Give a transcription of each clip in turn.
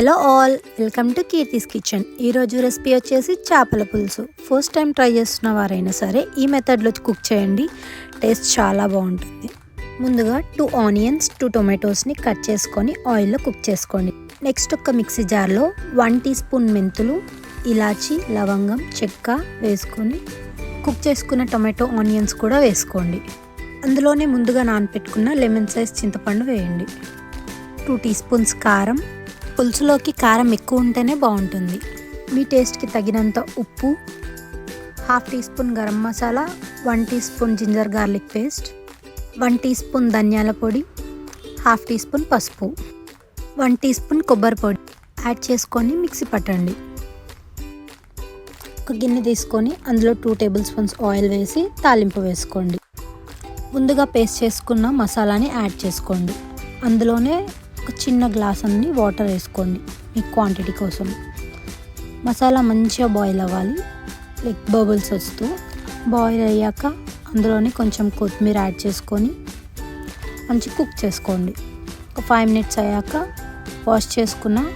Hello all welcome to Keerthi's kitchen. ఈరోజు recipe వచ్చేసి చేపల పులుసు. ఫస్ట్ టైం ట్రై చేస్తున్న వారైనా సరే ఈ మెథడ్లో కుక్ చేయండి. టేస్ట్ చాలా బాగుంటుంది. ముందుగా టూ ఆనియన్స్ టూ టొమాటోస్ని కట్ చేసుకొని ఆయిల్లో కుక్ చేసుకోండి. నెక్స్ట్ ఒక మిక్సీ జార్లో వన్ టీ స్పూన్ మెంతులు ఇలాచి లవంగం చెక్క వేసుకొని కుక్ చేసుకున్న టొమాటో ఆనియన్స్ కూడా వేసుకోండి. అందులోనే ముందుగా నానపెట్టుకున్న లెమన్ సైజ్ చింతపండు వేయండి. టూ టీ స్పూన్స్ కారం పులుసులోకి కారం ఎక్కువ ఉంటేనే బాగుంటుంది. మీ టేస్ట్కి తగినంత ఉప్పు half teaspoon garam masala one teaspoon ginger garlic paste one teaspoon ధనియాల పొడి హాఫ్ టీ స్పూన్ పసుపు వన్ టీ స్పూన్ కొబ్బరి పొడి యాడ్ చేసుకొని మిక్సీ పట్టండి. ఒక గిన్నె తీసుకొని అందులో టూ టేబుల్ స్పూన్స్ ఆయిల్ వేసి తాలింపు వేసుకోండి. ముందుగా పేస్ట్ చేసుకున్న మసాలాని యాడ్ చేసుకోండి. అందులోనే ఒక చిన్న గ్లాస్ అన్ని వాటర్ వేసుకోండి మీ క్వాంటిటీ కోసం. మసాలా మంచిగా బాయిల్ అవ్వాలి. లైక్ బబుల్స్ వస్తూ బాయిల్ అయ్యాక అందులోనే కొంచెం కొత్తిమీర యాడ్ చేసుకొని మంచి కుక్ చేసుకోండి. ఒక ఫైవ్ మినిట్స్ అయ్యాక వాష్ చేసుకున్న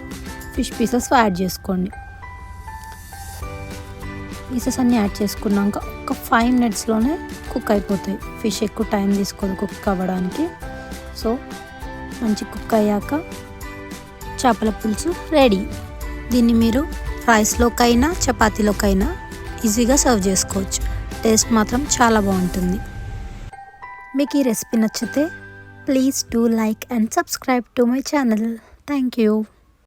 ఫిష్ పీసెస్ యాడ్ చేసుకోండి. పీసెస్ అన్నీ యాడ్ చేసుకున్నాక ఒక ఫైవ్ మినిట్స్లోనే కుక్ అయిపోతాయి. ఫిష్ ఎక్కువ టైం తీసుకోదు కుక్ అవ్వడానికి. సో మంచి కుక్ అయ్యాక చేపల పులుసు రెడీ. దీన్ని మీరు రైస్లోకైనా చపాతీలోకైనా ఈజీగా సర్వ్ చేసుకోవచ్చు. టేస్ట్ మాత్రం చాలా బాగుంటుంది. మీకు ఈ రెసిపీ నచ్చితే please do like and subscribe to my channel. Thank you.